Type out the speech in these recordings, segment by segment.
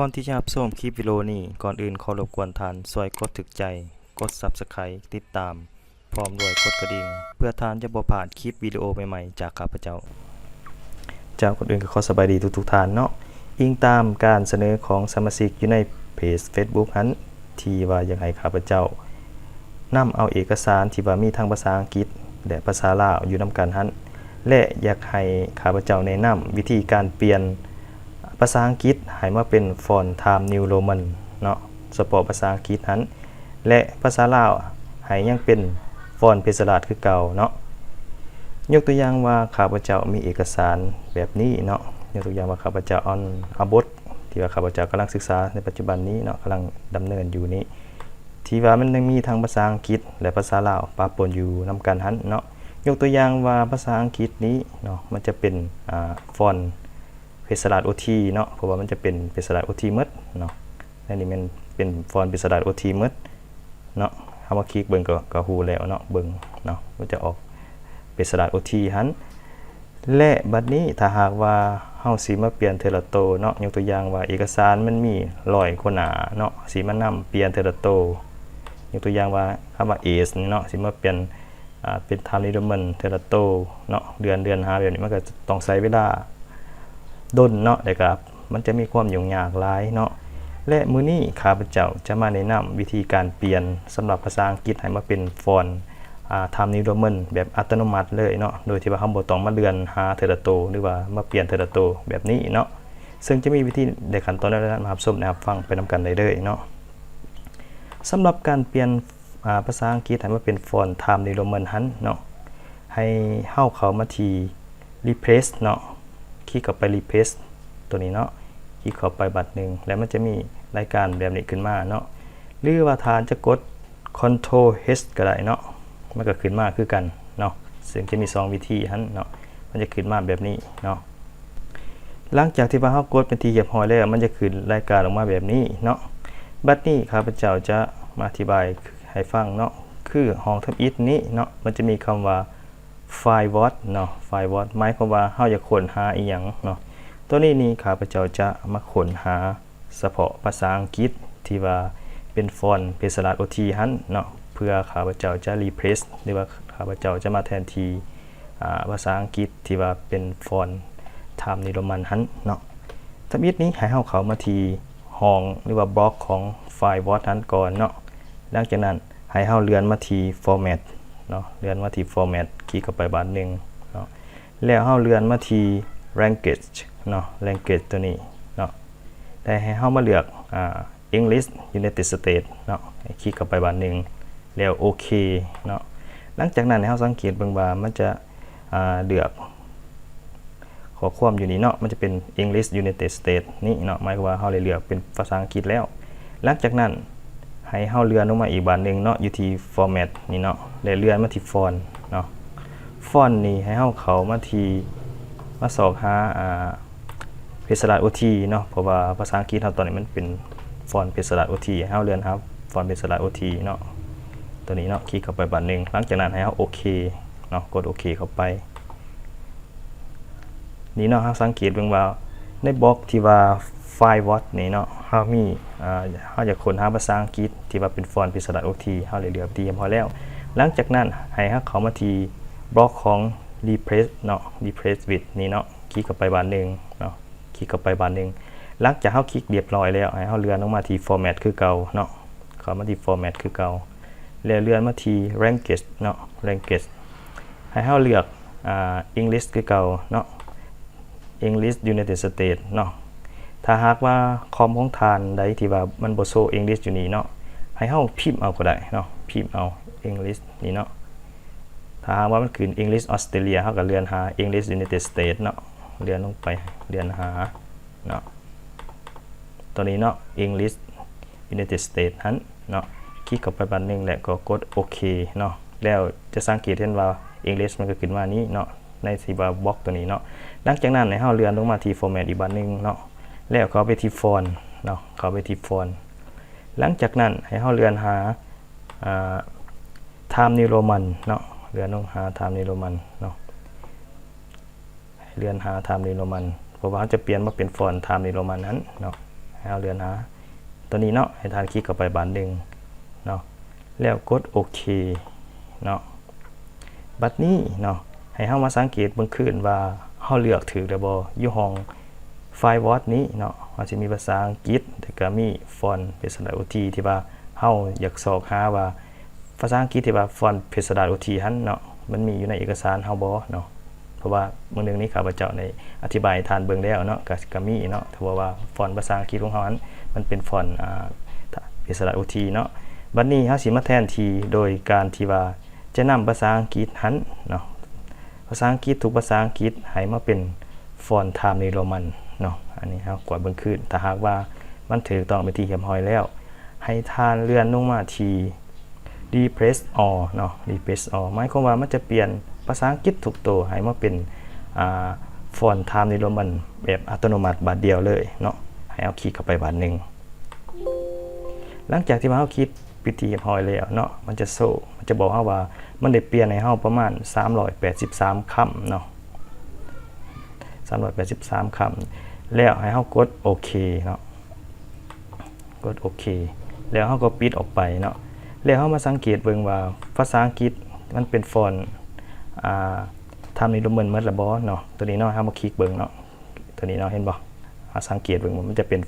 ก่อนที่จะรับชมคลิปวิดีโอนี้ก่อนอื่นขอรบกวนท่านช่วยกดถึกใจ กด Subscribe ติดตาม พร้อมด้วยกดกระดิ่ง เพื่อท่านจะบ่พลาดคลิปวิดีโอใหม่ๆจากข้าพเจ้า เจ้าคนอื่นก็ขอสบายดีทุกๆท่านเนาะอิงตามการเสนอของสมาชิกอยู่ในเพจ Facebook นั้นที่ว่าอยากให้ข้าพเจ้านำเอาเอกสารที่ว่ามีทั้งภาษาอังกฤษ และภาษาลาวอยู่นำกันหันและอยากให้ข้าพเจ้าแนะนำวิธีการเปลี่ยน ภาษาอังกฤษให้มาเป็นฟอนต์ Time New Roman เนาะสปอร์ตภาษาอังกฤษนั้นและภาษาลาวห้ยังเป็นฟอนต์เพชรลาดคือเก่าเนาะยกตัวอย่างว่าข้าพเจ้ามีเอกสารแบบนี้เนาะยกตัวอย่างว่าข้าพเจ้าออนอาบทที่ว่าข้าพเจ้ากำลังศึกษาในปัจจุบันนี้เนาะกำลังดำเนินอยู่นี้ที่ว่ามันยังมีทั้งภาษาอังกฤษ และภาษาลาวปะปนอยู่นำกันหันเนาะยกตัวอย่างว่าภาษาอังกฤษนี้เนาะมันจะเป็นอ่าฟอนต์ เพชรสลัดโอทีเนาะเพราะว่ามันจะเป็นเพชรสลัดโอทีมดเนาะอันนี้มันเป็นฟอนต์เพชรสลัดโอทีมดเนาะเฮามาคลิกเบิ่งก็ก็ฮู้แล้วเนาะเบิ่งเนาะมันจะออกเพชรสลัดโอทีหันและบัดนี้ถ้าหากว่าเฮาสิมาเปลี่ยนเทละโตเนาะยกตัวอย่างว่าเอกสารมันมี100คนหนาเนาะสิมานํเปลี่ยนเทละโตยกตัวอย่างว่าคำว่ากีเนาะสิมาเปลี่ยนอ่าเป็น time limit เทละโตเนาะเดือนเดือนหาแบบนี้มันก็ต้องใช้เวลา ด้นเนาะแต่กับมันจะมีความยุ่งยากหลายเนาะและมือนี้ข้าพเจ้าจะมาแนะนำวิธีการเปลี่ยนสำหรับภาษาอังกฤษให้มาเป็นฟอนต์อ่า Time New Roman แบบอัตโนมัติเลยเนาะโดยที่ว่าเราบ่ต้องมาเลือนหาเทอร์โต หรือว่ามาเปลี่ยนเทอร์โตแบบนี้เนาะซึ่งจะมีวิธีในขั้นตอนนั้นมารับชมนะครับฟังไปนํกันได้เลยเนาะสำหรับการเปลี่ยนาภาษาอังกฤษให้มาเป็นฟอนต์ Time New Roman หันเนาะให้เฮาเขามาที replace เนาะ คลิกเข้าไป replace ตัวนี้เนาะคลิกเข้าไปบัตรหนึ่งแล้วมันจะมีรายการแบบนี้ขึ้นมาเนาะหรือว่าทานจะกด Ctrl H ก็ได้เนาะมันก็ขึ้นมาคือกันเนาะซึ่งจะมี 2 วิธีหันเนาะมันจะขึ้นมาแบบนี้เนาะหลังจากที่ว่าเฮากดเป็นที่เรียบร้อยแล้ว มันจะขึ้นรายการออกมาแบบนี้เนาะบัดนี้ข้าพเจ้าจะมาอธิบายให้ฟังเนาะคือห้องทำอิฐนี้เนาะมันจะมีคำว่า ไฟล์วอตเนาะไฟล์วอตหมายความว่าเฮาอยากค้นหาอีหยังเนาะตัวนี้นี่ข้าพเจ้าจะมาค้นหาเฉพาะภาษาอังกฤษที่ว่าเป็นฟอนต์เพสลัดโอทีหันเนาะเพื่อข้าพเจ้าจะรีเพรสหรือว่าข้าพเจ้าจะมาแทนที่อ่าภาษาอังกฤษที่ว่าเป็นฟอนต์ไทม์นิโรมันหันเนาะทำอิดนี้ให้เฮาเข้ามาทีห้องหรือว่าบล็อกของไฟล์วอตนั้นก่อนเนาะหลังจากนั้นให้เฮาเลื่อนมาที format เนาะเลื่อนมาที่ format คลิกเข้าไปบานหนึ่งเนาะแล้วเฮาเลื่อนมาที่ language เนาะ language ตัวนี้เนาะแต่ให้เฮามาเลือกอ่า English United States เนาะคลิกเข้าไปบานหนึ่งแล้วโอเคเนาะหลังจากนั้นให้เฮาสังเกตเบิ่งว่ามันจะอ่าเลือกขอความอยู่นี่เนาะมันจะเป็น English United States นี่เนาะหมายความว่าเฮาได้เลือกเป็นภาษาอังกฤษแล้ว หลังจากนั้น ให้เฮาเลื่อนลงมาอีกบานหนึ่งเนาะอยู่ที่ format นี่เนาะแล้วเลื่อนมาที่ font เนาะ font นี่ให้เฮาเขามาที่มาสอกหาอ่าเพชรสลัด OT เนาะเพราะว่าภาษาอังกฤษเฮาตอนนี้มันเป็นฟอนเพชรสลัด OT ให้เฮาเลื่อนครับฟอนเพชรสลัด OT เนาะตัวนี้เนาะคลิกเข้าไปบานหนึ่งหลังจากนั้นให้เฮาโอเคเนาะกดโอเคเข้าไป นี่เนาะเฮาสังเกตเบิ่งว่าในบล็อกที่ว่า ไฟวอตนี่เนาะเฮามีอ่าเฮาอยากค้นหาภาษาอังกฤษ ที่ว่าเป็นฟอนต์พิสดารโอทีเฮาเลยเลือกเตรียมพอแล้ว หลังจากนั้นให้เฮาเข้ามาที่บล็อกของ replace เนาะ replace with นี่เนาะคลิกเข้าไปบานหนึงเนาะคลิกเข้าไปบานหนึงหลังจากเฮาคลิกเรียบร้อยแล้วให้เฮาเลื่อนลงมาที่ format คือเก่าเนาะเข้ามาที่ format คือเก่าแล้วเลื่อนมาที่ language เนาะ language ให้เฮาเลือกอ่า English คือเก่าเนาะ English United States เนาะ ถ้าหากว่าคอมของทานใดที่ว่ามันบ่โซ English อยู่นี่เนาะให้เฮาพิมพ์เอาก็ได้เนาะพิมพ์เอา English นี่เนาะถ้าหากว่ามันขึ้น English Australia เฮาก็เลื่อนหา English United States เนาะเลื่อนลงไปเลื่อนหาเนาะตัวนี้เนาะ English United States หันเนาะคลิกเข้าไปบันหนึงแล้วก็กดโอเคเนาะแล้วจะสังเกตเห็นว่า English มันก็ขึ้นมานี้เนาะในสีบาบล็อกตัวนี้เนาะหลังจากนั้นให้เฮาเลื่อนลงมาที่ format อีกบันหนึงเนาะ แล้วเขาไปที่ฟอนเนาะเขาไปที่ฟอนหลังจากนั้นให้เฮาเลือนหาอ่า Time New Roman เนาะเลือนลงหา Time New Roman เนาะเลือนหา Time New Roman เพราะว่าเขาจะเปลี่ยนมาเป็นฟอนต์ Time New Roman นั้นเนาะให้เอาเลือนหาตัวนี้เนาะให้ทานคลิกเข้าไปบานหนึ่งเนาะแล้วกดโอเคเนาะบัดนี้เนาะให้เฮามาสังเกตเบื้องขึ้นว่าเฮาเลือกถือแล้วบ่อยู่ห้อง ไฟล์วอร์นี้เนาะมันสิมีภาษาอังกฤษแต่ก็มีฟอนต์เป็นภาษา OT ที่ว่าเฮาอยากสอกหาว่า ภาษาอังกฤษที่ว่าฟอนต์เพชรดาโอทีหันเนาะมันมีอยู่ในเอกสารเฮาบ่เนาะเพราะว่าเมือหนึงนี้ข้าพเจ้าในอธิบายทานเบิ่งแล้วเนาะก็ก็มีเนาะถือว่าว่าฟอนต์ภาษาอังกฤษของเฮานั้นมันเป็นฟอนต์อ่าเพชรดาโอทีเนาะบัดนี้เฮาสิมาแทนทีโดยการที่ว่าจะนำภาษาอังกฤษหันเนาะภาษาอังกฤษทุกภาษาอังกฤษให้มาเป็นฟอนต์ไทม์ในโรมัน เนาะอันนี้เฮากดเบิ่งขึ้นถ้าหากว่ามันถูกต้องเป็นที่เรียบร้อยแล้ว ให้ทานเลื่อนลงมาที่ depress all เนาะ depress all หมายความว่ามันจะเปลี่ยนภาษาอังกฤษทุกตัวให้มาเป็นอ่าฟอนต์ไทม์ในโรมันแบบอัตโนมัติบาทเดียวเลยเนาะให้เอาคลิกเข้าไปบาทหนึ่งหลังจากที่มาเอาคลิกปิดทีเรียบร้อยแล้วเนาะมันจะโซ่มันจะบอกเฮาว่ามันได้เปลี่ยนให้เฮาประมาณ 383คำเนาะ 383คำแล้วให้เฮากดโอเคเนาะกดโอเค แล้วเฮาก็ปิดออกไปเนาะแล้วเขามาสังเกตเบิ่งว่าภาษาอังกฤษมันเป็นฟอนต์อ่าทำในรูปเหมือนเมื่อละบอเนาะตัวนี้เนาะเฮามาคลิกเบิ่งเนาะตัวนี้เนาะเห็นบ่อ่าสังเกตเบิ่งว่ามันจะเป็น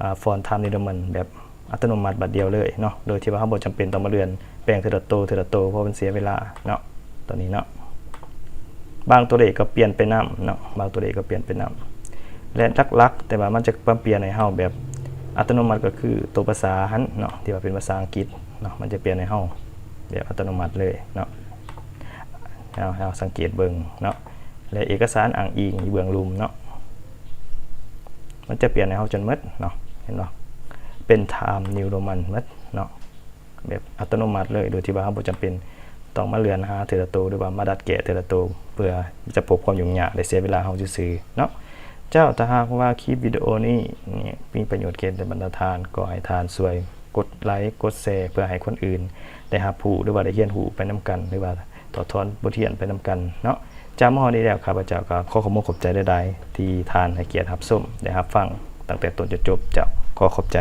อ่าฟอนต์ทำในรูปเหมือนแบบอัตโนมัติบัดเดียวเลยเนาะ โดยที่ว่าเฮาบ่จำเป็นต้องมาเลื่อนแปลงเทละโตเทละโตเพราะมันเสียเวลาเนาะ ตัวนี้เนาะ บางตัวเลขก็เปลี่ยนไปนํเนาะบางตัวเลขก็เปลี่ยนไปนํและลักๆ แต่ว่ามันจะเปลี่ยนให้เฮาแบบอัตโนมัติก็คือตัวภาษาหันเนาะที่ว่าเป็นภาษาอังกฤษเนาะมันจะเปลี่ยนในห้องแบบอัตโนมัติเลยเนาะเอาเอาสังเกตเบิ่งเนาะและเอกสารอ้างอิงเบื้องลุมเนาะมันจะเปลี่ยนในห้องจนหมดเนาะเห็นเนาะเป็น time new roman หมดเนาะแบบอัตโนมัติเลยโดยที่ว่าเราบ่จำเป็น ต้องมาเลือนหาเทอะตัวหรือว่ามาดัดแกะเทอะตัวเพื่อจะพบความยุ่งยากและเสียเวลาเราซื่อเนาะเจ้าถ้าหากว่าคลิปวิดีโอนี้นี่มีประโยชน์เกินแต่บรรดาทานก็ให้ทานสวยกดไลค์กดแชร์เพื่อให้คนอื่น ได้รับผู้หรือว่าได้เรียนรู้ไปนํกัน หรือว่าต่อทอนบทเรียนไปนํกันเนาะจำมอนี้แล้วข้าพเจ้าก็ขอขอบคุณขอบใจได้ๆที่ทานให้เกียรติรับส้มได้รับฟังตั้งแต่ต้นจนจบเจ้าขอขอบใจ